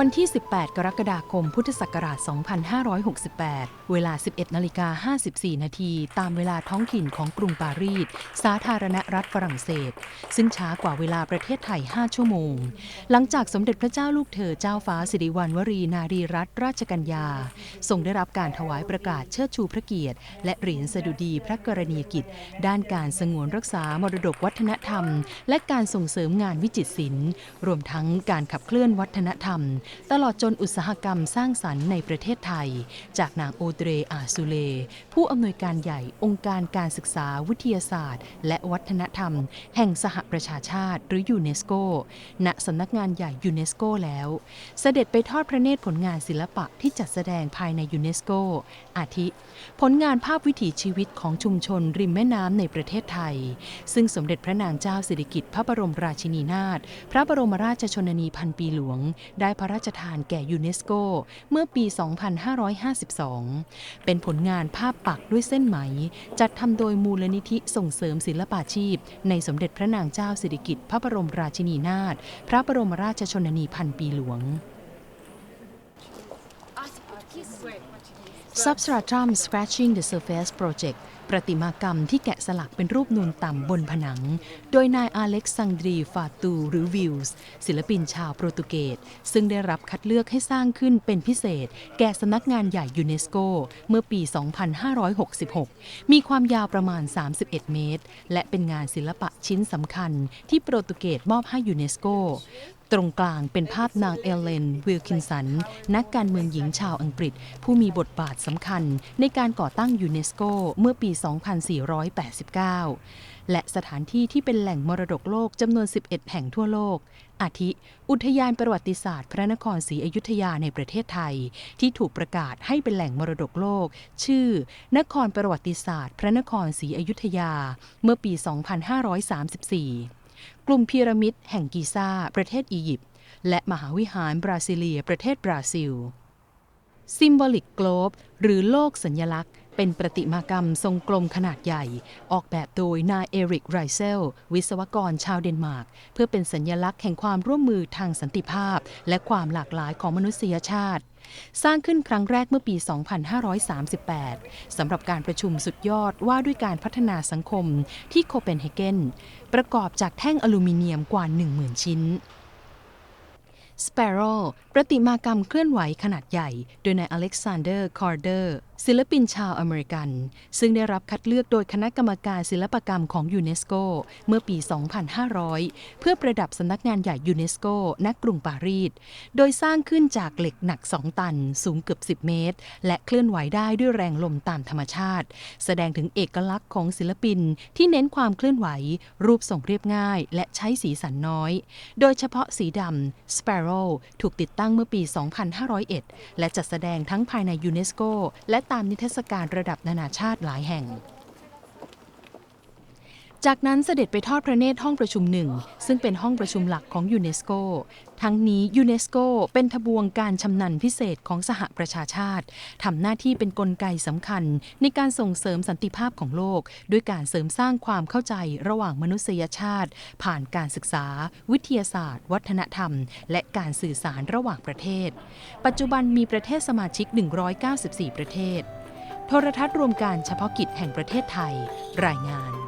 วันที่ 18 กรกฎาคม พุทธศักราช 2568 เวลา 11นาฬิกา54 นาที ตามเวลาท้องถิ่นของกรุงปารีส สาธารณรัฐฝรั่งเศส ซึ่งช้ากว่าเวลาประเทศไทย 5 ชั่วโมง หลังจากสมเด็จพระเจ้าลูกเธอเจ้าฟ้าสิริวัณวรีนารีรัตนราชกัญญา ทรงได้รับการถวายประกาศเชิดชูพระเกียรติ และเหรียญสดุดีพระกรณียกิจ ด้านการสงวนรักษามรดกวัฒนธรรม และการส่งเสริมงานวิจิตรศิลป์ รวมทั้งการขับเคลื่อนวัฒนธรรมตลอดจนอุตสาหกรรมสร้างสรรค์ในประเทศไทย จากนางโอเดรอาซูเล ผู้อำนวยการใหญ่องค์การการศึกษาวิทยาศาสตร์ และวัฒนธรรม แห่งสหประชาชาติ หรือยูเนสโก ณสำนักงานใหญ่ยูเนสโกแล้ว เสด็จไปทอดพระเนตรผลงานศิลปะที่จัดแสดงภายในยูเนสโก อาทิ ผลงานภาพวิถีชีวิตของชุมชนริมแม่น้ำในประเทศไทย ซึ่งสมเด็จพระนางเจ้าสิริกิติ์พระบรมราชินีนาถพระบรมราชชนนีพันปีหลวง ได้พระราชทานแก่ยูเนสโกเมื่อปี 2552 เป็นผลงานภาพปักด้วยเส้นไหม จัดทำโดยมูลนิธิส่งเสริมศิลปาชีพ ในสมเด็จพระนางเจ้าสิริกิติ์พระบรมราชินีนาถพระบรมราชชนนีพันปีหลวง Substratum Scratching the Surface Project ประติมากรรมที่แกะสลักเป็นรูปนูนต่ำบนผนัง โดยนายอาเล็กซานดรีฟาตูหรือวิลส์ศิลปินชาวโปรตุเกส ซึ่งได้รับคัดเลือกให้สร้างขึ้นเป็นพิเศษ แก่สำนักงานใหญ่ยูเนสโก เมื่อปี 2566 มีความยาวประมาณ 31 เมตร และเป็นงานศิลปะชิ้นสำคัญที่โปรตุเกสมอบให้ยูเนสโก ตรงกลางเป็นภาพนางเอเลนวิลคินสัน นักการเมืองหญิงชาวอังกฤษ ผู้มีบทบาทสำคัญในการก่อตั้งยูเนสโกเมื่อปี 2489 และสถานที่ที่เป็นแหล่งมรดกโลกจำนวน 11 แห่งทั่วโลก อาทิ อุทยานประวัติศาสตร์ พระนครศรีอยุธยาในประเทศไทย ที่ถูกประกาศให้เป็นแหล่งมรดกโลก ชื่อ นครประวัติศาสตร์ พระนครศรีอยุธยา เมื่อปี 2534 กลุ่มพีระมิดแห่งกีซ่า ประเทศอียิปต์ และมหาวิหารบราซิเลีย ประเทศบราซิลซิมบอลิกโกลบ หรือโลกสัญลักษณ์ เป็นประติมากรรมทรงกลมขนาดใหญ่ ออกแบบโดยนายเอริกไรเซล วิศวกรชาวเดนมาร์ก เพื่อเป็นสัญลักษณ์แห่งความร่วมมือทางสันติภาพ และความหลากหลายของมนุษยชาติ สร้างขึ้นครั้งแรกเมื่อปี 2538 สำหรับการประชุมสุดยอดว่าด้วยการพัฒนาสังคมที่โคเปนเฮเกน ประกอบจากแท่งอลูมิเนียมกว่า 10,000 ชิ้น Sparrow ประติมากรรมเคลื่อนไหวขนาดใหญ่ โดยนายอเล็กซานเดอร์ คอร์เดอร์ศิลปินชาวอเมริกัน ซึ่งได้รับคัดเลือกโดยคณะกรรมการศิลปกรรมของยูเนสโกเมื่อปี 2500 เพื่อประดับสำนักงานใหญ่ยูเนสโกณกรุงปารีส โดยสร้างขึ้นจากเหล็กหนัก 2 ตัน สูงเกือบ 10 เมตร และเคลื่อนไหวได้ด้วยแรงลมตามธรรมชาติ แสดงถึงเอกลักษณ์ของศิลปินที่เน้นความเคลื่อนไหว รูปทรงเรียบง่าย และใช้สีสันน้อย โดยเฉพาะสีดำ Sparrow ถูกติดตั้งเมื่อปี 2501 และจัดแสดงทั้งภายในยูเนสโกและตามนิทรรศการระดับนานาชาติหลายแห่ง จากนั้นเสด็จไปทอดพระเนตรห้องประชุมหนึ่ง ซึ่งเป็นห้องประชุมหลักของยูเนสโก ทั้งนี้ยูเนสโกเป็นทบวงการชำนาญพิเศษของสหประชาชาติทำหน้าที่เป็นนกลไกสำคัญ ในการส่งเสริมสันติภาพของโลก ด้วยการเสริมสร้างความเข้าใจระหว่างมนุษยชาติ ผ่านการศึกษา วิทยาศาสตร์ วัฒนธรรม และการสื่อสารระหว่างประเทศ ปัจจุบันมีประเทศสมาชิก 194 ประเทศ โทรทัศน์รวมการเฉพาะกิจแห่งประเทศไทย รายงาน